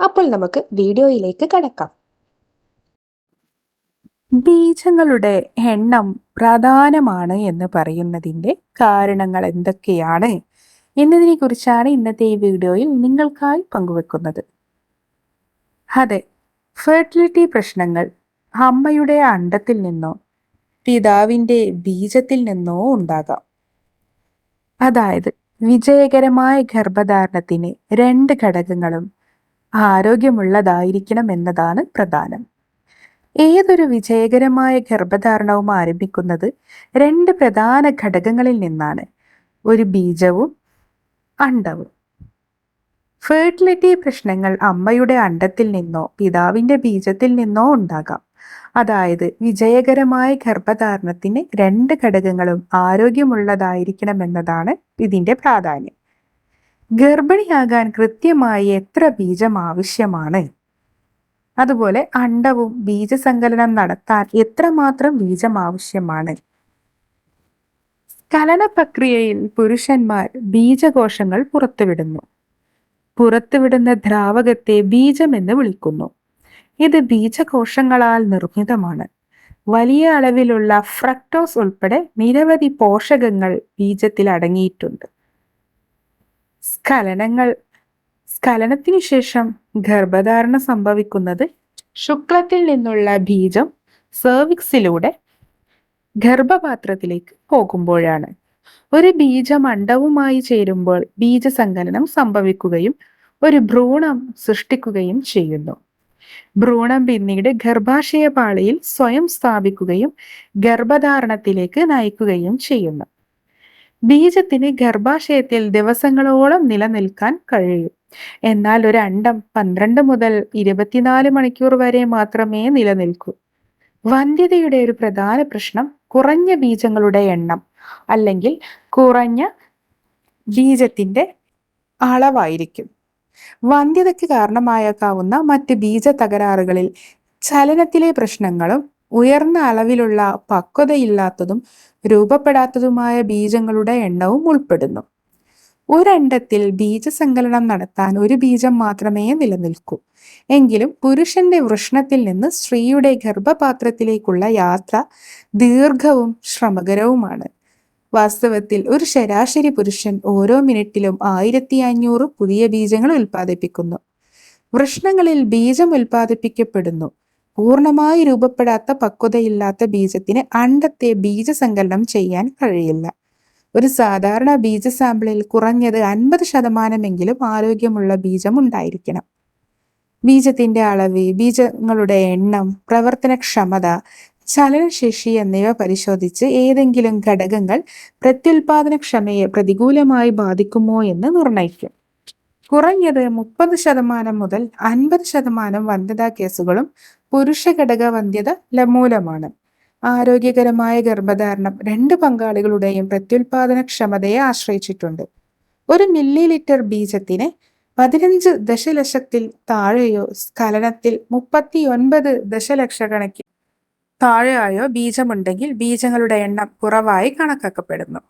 അപ്പോൾ നമുക്ക് വീഡിയോയിലേക്ക് കടക്കാം. ബീജങ്ങളുടെ എണ്ണം പ്രധാനമാണ് എന്ന് പറയുന്നതിന്റെ കാരണങ്ങൾ എന്തൊക്കെയാണ് എന്നതിനെ കുറിച്ചാണ് ഇന്നത്തെ ഈ വീഡിയോയിൽ നിങ്ങൾക്കായി പങ്കുവെക്കുന്നത്. അതെ ഫെർട്ടിലിറ്റി പ്രശ്നങ്ങൾ അമ്മയുടെ അണ്ടത്തിൽ നിന്നോ പിതാവിന്റെ ബീജത്തിൽ നിന്നോ ഉണ്ടാകാം. അതായത് വിജയകരമായ ഗർഭധാരണത്തിന് രണ്ട് ഘടകങ്ങളും ആരോഗ്യമുള്ളതായിരിക്കണം എന്നതാണ് പ്രധാനം. ഏതൊരു വിജയകരമായ ഗർഭധാരണവും ആരംഭിക്കുന്നത് രണ്ട് പ്രധാന ഘടകങ്ങളിൽ നിന്നാണ്. ഒരു ബീജവും അണ്ടവും. ഫെർട്ടിലിറ്റി പ്രശ്നങ്ങൾ അമ്മയുടെ അണ്ടത്തിൽ നിന്നോ പിതാവിന്റെ ബീജത്തിൽ നിന്നോ ഉണ്ടാകാം. അതായത് വിജയകരമായ ഗർഭധാരണത്തിന് രണ്ട് ഘടകങ്ങളും ആരോഗ്യമുള്ളതായിരിക്കണമെന്നതാണ് ഇതിന്റെ പ്രാധാന്യം. ഗർഭിണിയാകാൻ കൃത്യമായി എത്ര ബീജം ആവശ്യമാണ്? അതുപോലെ അണ്ടവും ബീജസങ്കലനം നടത്താൻ എത്രമാത്രം ബീജം ആവശ്യമാണ്? സ്ഖലന പ്രക്രിയയിൽ പുരുഷന്മാർ ബീജകോശങ്ങൾ പുറത്തുവിടുന്നു. പുറത്തുവിടുന്ന ദ്രാവകത്തെ ബീജം എന്ന് വിളിക്കുന്നു. ഇത് ബീജകോശങ്ങളാൽ നിർമ്മിതമാണ്. വലിയ അളവിലുള്ള ഫ്രക്ടോസ് ഉൾപ്പെടെ നിരവധി പോഷകങ്ങൾ ബീജത്തിൽ അടങ്ങിയിട്ടുണ്ട്. സ്ഖലനങ്ങൾ സ്ഖലനത്തിനു ശേഷം ഗർഭധാരണ സംഭവിക്കുന്നത് ശുക്ലത്തിൽ നിന്നുള്ള ബീജം സെർവിക്സിലൂടെ ഗർഭപാത്രത്തിലേക്ക് പോകുമ്പോഴാണ്. ഒരു ബീജം അണ്ടവുമായി ചേരുമ്പോൾ ബീജസങ്കലനം സംഭവിക്കുകയും ഒരു ഭ്രൂണം സൃഷ്ടിക്കുകയും ചെയ്യുന്നു. ഭ്രൂണം പിന്നീട് ഗർഭാശയ പാളിയിൽ സ്വയം സ്ഥാപിക്കുകയും ഗർഭധാരണത്തിലേക്ക് നയിക്കുകയും ചെയ്യുന്നു. ബീജത്തിന് ഗർഭാശയത്തിൽ ദിവസങ്ങളോളം നിലനിൽക്കാൻ കഴിയും. എന്നാൽ ഒരു അണ്ടം പന്ത്രണ്ട് മുതൽ ഇരുപത്തിനാല് മണിക്കൂർ വരെ മാത്രമേ നിലനിൽക്കൂ. വന്ധ്യതയുടെ ഒരു പ്രധാന പ്രശ്നം കുറഞ്ഞ ബീജങ്ങളുടെ എണ്ണം അല്ലെങ്കിൽ കുറഞ്ഞ ബീജത്തിന്റെ അളവായിരിക്കും. വന്ധ്യതയ്ക്ക് കാരണമായേക്കാവുന്ന മറ്റ് ബീജ തകരാറുകളിൽ ചലനത്തിലെ പ്രശ്നങ്ങളും ഉയർന്ന അളവിലുള്ള പക്വതയില്ലാത്തതും രൂപപ്പെടാത്തതുമായ ബീജങ്ങളുടെ എണ്ണവും ഉൾപ്പെടുന്നു. ഒരണ്ടത്തിൽ ബീജസങ്കലനം നടത്താൻ ഒരു ബീജം മാത്രമേ നിലനിൽക്കൂ. എങ്കിലും പുരുഷന്റെ വൃഷ്ണത്തിൽ നിന്ന് സ്ത്രീയുടെ ഗർഭപാത്രത്തിലേക്കുള്ള യാത്ര ദീർഘവും ശ്രമകരവുമാണ്. വാസ്തവത്തിൽ ഒരു ശരാശരി പുരുഷൻ ഓരോ മിനിറ്റിലും ആയിരത്തി അഞ്ഞൂറ് പുതിയ ബീജങ്ങൾ ഉൽപ്പാദിപ്പിക്കുന്നു. വൃഷ്ണങ്ങളിൽ ബീജം ഉൽപ്പാദിപ്പിക്കപ്പെടുന്നു. പൂർണമായി രൂപപ്പെടാത്ത പക്വതയില്ലാത്ത ബീജത്തിന് അണ്ടത്തെ ബീജസങ്കലനം ചെയ്യാൻ കഴിയില്ല. ഒരു സാധാരണ ബീജ സാമ്പിളിൽ കുറഞ്ഞത് അൻപത് ശതമാനമെങ്കിലും ആരോഗ്യമുള്ള ബീജം ഉണ്ടായിരിക്കണം. ബീജത്തിന്റെ അളവ് ബീജങ്ങളുടെ എണ്ണം പ്രവർത്തനക്ഷമത ചലനശേഷി എന്നിവ പരിശോധിച്ച് ഏതെങ്കിലും ഘടകങ്ങൾ പ്രത്യുൽപാദനക്ഷമയെ പ്രതികൂലമായി ബാധിക്കുമോ എന്ന് നിർണയിക്കും കുറഞ്ഞത് മുപ്പത് ശതമാനം മുതൽ അൻപത് ശതമാനം വന്ധ്യതാ കേസുകളും പുരുഷ ഘടക വന്ധ്യത ലമൂലമാണ്. ആരോഗ്യകരമായ ഗർഭധാരണം രണ്ട് പങ്കാളികളുടെയും പ്രത്യുൽപാദന ക്ഷമതയെ ആശ്രയിച്ചിട്ടുണ്ട്. ഒരു മില്ലി ലിറ്റർ ബീജത്തിന് പതിനഞ്ച് ദശലക്ഷത്തിൽ താഴെയോ സ്ഖലനത്തിൽ മുപ്പത്തി ഒൻപത് ദശലക്ഷക്കണക്കിന് താഴെയായോ ബീജമുണ്ടെങ്കിൽ ബീജങ്ങളുടെ എണ്ണം കുറവായി കണക്കാക്കപ്പെടുന്നു.